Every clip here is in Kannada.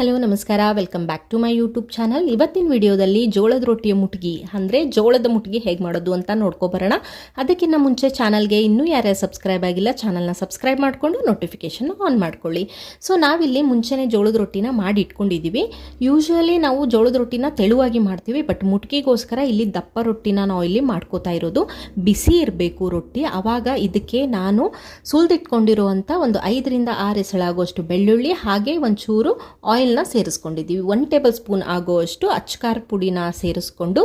ಹಲೋ, ನಮಸ್ಕಾರ. Welcome back to my YouTube channel ಇವತ್ತಿನ ವಿಡಿಯೋದಲ್ಲಿ ಜೋಳದ ರೊಟ್ಟಿಯ ಮುಟ್ಗಿ, ಅಂದರೆ ಜೋಳದ ಮುಟ್ಗಿ ಹೇಗೆ ಮಾಡೋದು ಅಂತ ನೋಡ್ಕೊಬರೋಣ ಅದಕ್ಕಿಂತ ಮುಂಚೆ ಚಾನಲ್ಗೆ ಇನ್ನೂ ಯಾರ್ಯಾರು ಸಬ್ಸ್ಕ್ರೈಬ್ ಆಗಿಲ್ಲ ಚಾನಲ್ನ ಸಬ್ಸ್ಕ್ರೈಬ್ ಮಾಡಿಕೊಂಡು ನೋಟಿಫಿಕೇಷನ್ ಆನ್ ಮಾಡ್ಕೊಳ್ಳಿ. ಸೊ ನಾವಿಲ್ಲಿ ಮುಂಚೆನೇ ಜೋಳದ ರೊಟ್ಟಿನ ಮಾಡಿ ಇಟ್ಕೊಂಡಿದ್ದೀವಿ ಯೂಶ್ವಲಿ ನಾವು ಜೋಳದ ರೊಟ್ಟಿನ ತೆಳುವಾಗಿ ಮಾಡ್ತೀವಿ ಬಟ್ ಮುಟ್ಗಿಗೋಸ್ಕರ ಇಲ್ಲಿ ದಪ್ಪ ರೊಟ್ಟಿನ ನಾವು ಇಲ್ಲಿ ಮಾಡ್ಕೋತಾ ಇರೋದು. ಬಿಸಿ ಇರಬೇಕು ರೊಟ್ಟಿ. ಆವಾಗ ಇದಕ್ಕೆ ನಾನು ಸುಲಿದಿಟ್ಕೊಂಡಿರುವಂಥ ಒಂದು ಐದರಿಂದ ಆರು ಎಸಳಾಗುವಷ್ಟು ಬೆಳ್ಳುಳ್ಳಿ, ಹಾಗೆ ಒಂಚೂರು ಆಯಿಲ್ನ ಸೇರಿಸ್ಕೊಂಡಿದ್ದೀವಿ. ಒನ್ ಟೇಬಲ್ ಸ್ಪೂನ್ ಆಗೋವಷ್ಟು ಅಚ್ಕಾರ ಪುಡಿನ ಸೇರಿಸ್ಕೊಂಡು.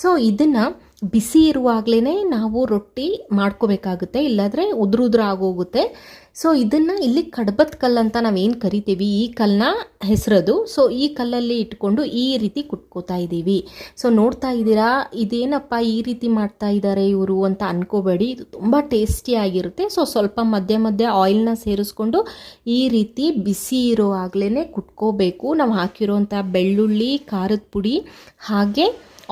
ಸೊ ಇದನ್ನು ಬಿಸಿ ಇರುವಾಗಲೇ ನಾವು ರೊಟ್ಟಿ ಮಾಡ್ಕೋಬೇಕಾಗುತ್ತೆ. ಇಲ್ಲಾಂದರೆ ಉದುರು ಆಗೋಗುತ್ತೆ ಸೊ ಇದನ್ನು ಇಲ್ಲಿ ಕಡ್ಬತ್ ಕಲ್ಲು ಅಂತ ನಾವೇನು ಕರಿತೀವಿ? ಈ ಕಲ್ಲನ್ನ ಹೆಸರದು. ಸೊ ಈ ಕಲ್ಲಲ್ಲಿ ಇಟ್ಕೊಂಡು ಈ ರೀತಿ ಕುಟ್ಕೋತಾ ಇದ್ದೀವಿ ಸೊ ನೋಡ್ತಾ ಇದ್ದೀರಾ? ಇದೇನಪ್ಪ ಈ ರೀತಿ ಮಾಡ್ತಾ ಇದ್ದಾರೆ ಇವರು ಅಂತ ಅನ್ಕೋಬೇಡಿ. ಇದು ತುಂಬ ಟೇಸ್ಟಿಯಾಗಿರುತ್ತೆ ಸೊ ಸ್ವಲ್ಪ ಮಧ್ಯೆ ಮಧ್ಯೆ ಆಯಿಲ್ನ ಸೇರಿಸ್ಕೊಂಡು ಈ ರೀತಿ ಬಿಸಿ ಇರೋ ಆಗ್ಲೇ ಕುಟ್ಕೋಬೇಕು. ನಾವು ಹಾಕಿರೋಂಥ ಬೆಳ್ಳುಳ್ಳಿ, ಖಾರದ ಪುಡಿ ಹಾಗೆ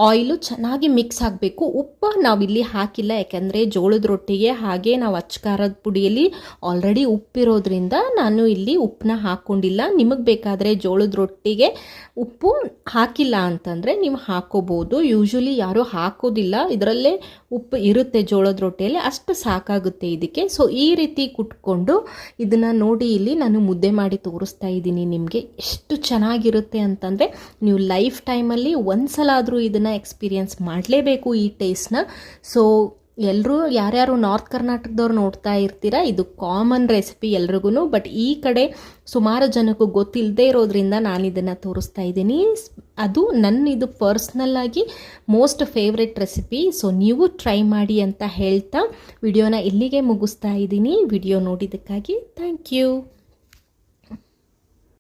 ಆಯಿಲು ಚೆನ್ನಾಗಿ ಮಿಕ್ಸ್ ಆಗಬೇಕು. ಉಪ್ಪು ನಾವಿಲ್ಲಿ ಹಾಕಿಲ್ಲ. ಯಾಕೆಂದರೆ ಜೋಳದ ರೊಟ್ಟಿಗೆ ಹಾಗೆ ನಾವು ಅಚ್ಕಾರದ ಪುಡಿಯಲ್ಲಿ ಆಲ್ರೆಡಿ ಉಪ್ಪಿರೋದ್ರಿಂದ ನಾನು ಇಲ್ಲಿ ಉಪ್ಪನ್ನ ಹಾಕ್ಕೊಂಡಿಲ್ಲ ನಿಮಗೆ ಬೇಕಾದರೆ ಜೋಳದ ರೊಟ್ಟಿಗೆ ಉಪ್ಪು ಹಾಕಿಲ್ಲ ಅಂತಂದರೆ ನೀವು ಹಾಕೋಬೋದು. ಯೂಶ್ವಲಿ ಯಾರೂ ಹಾಕೋದಿಲ್ಲ. ಇದರಲ್ಲೇ ಉಪ್ಪು ಇರುತ್ತೆ ಜೋಳದ ರೊಟ್ಟಿಯಲ್ಲಿ. ಅಷ್ಟು ಸಾಕಾಗುತ್ತೆ ಇದಕ್ಕೆ. ಸೊ ಈ ರೀತಿ ಕುಟ್ಕೊಂಡು ಇದನ್ನು ನೋಡಿ ಇಲ್ಲಿ ನಾನು ಮುದ್ದೆ ಮಾಡಿ ತೋರಿಸ್ತಾ ಇದ್ದೀನಿ ನಿಮಗೆ. ಎಷ್ಟು ಚೆನ್ನಾಗಿರುತ್ತೆ ಅಂತಂದರೆ ನೀವು ಲೈಫ್ ಟೈಮಲ್ಲಿ ಒಂದು ಸಲ ಆದರೂ ಇದನ್ನು ಎಕ್ಸ್ಪೀರಿಯನ್ಸ್ ಮಾಡಲೇಬೇಕು ಈ ಟೇಸ್ಟ್ನ. ಸೊ ಎಲ್ಲರೂ ಯಾರ್ಯಾರು ನಾರ್ತ್ ಕರ್ನಾಟಕದವ್ರು ನೋಡ್ತಾ ಇರ್ತೀರಾ, ಇದು ಕಾಮನ್ ರೆಸಿಪಿ ಎಲ್ರಿಗೂ ಬಟ್ ಈ ಕಡೆ ಸುಮಾರು ಜನಕ್ಕೂ ಗೊತ್ತಿಲ್ಲದೆ ಇರೋದ್ರಿಂದ ನಾನು ಇದನ್ನು ತೋರಿಸ್ತಾ ಇದ್ದೀನಿ. ಅದು ನನ್ನ ಇದು ಪರ್ಸ್ನಲ್ ಆಗಿ ಮೋಸ್ಟ್ ಫೇವ್ರೆಟ್ ರೆಸಿಪಿ ಸೊ ನೀವು ಟ್ರೈ ಮಾಡಿ ಅಂತ ಹೇಳ್ತಾ, ವಿಡಿಯೋನ ಇಲ್ಲಿಗೆ ಮುಗಿಸ್ತಾ ಇದ್ದೀನಿ. Video ನೋಡಿದ್ದಕ್ಕಾಗಿ thank you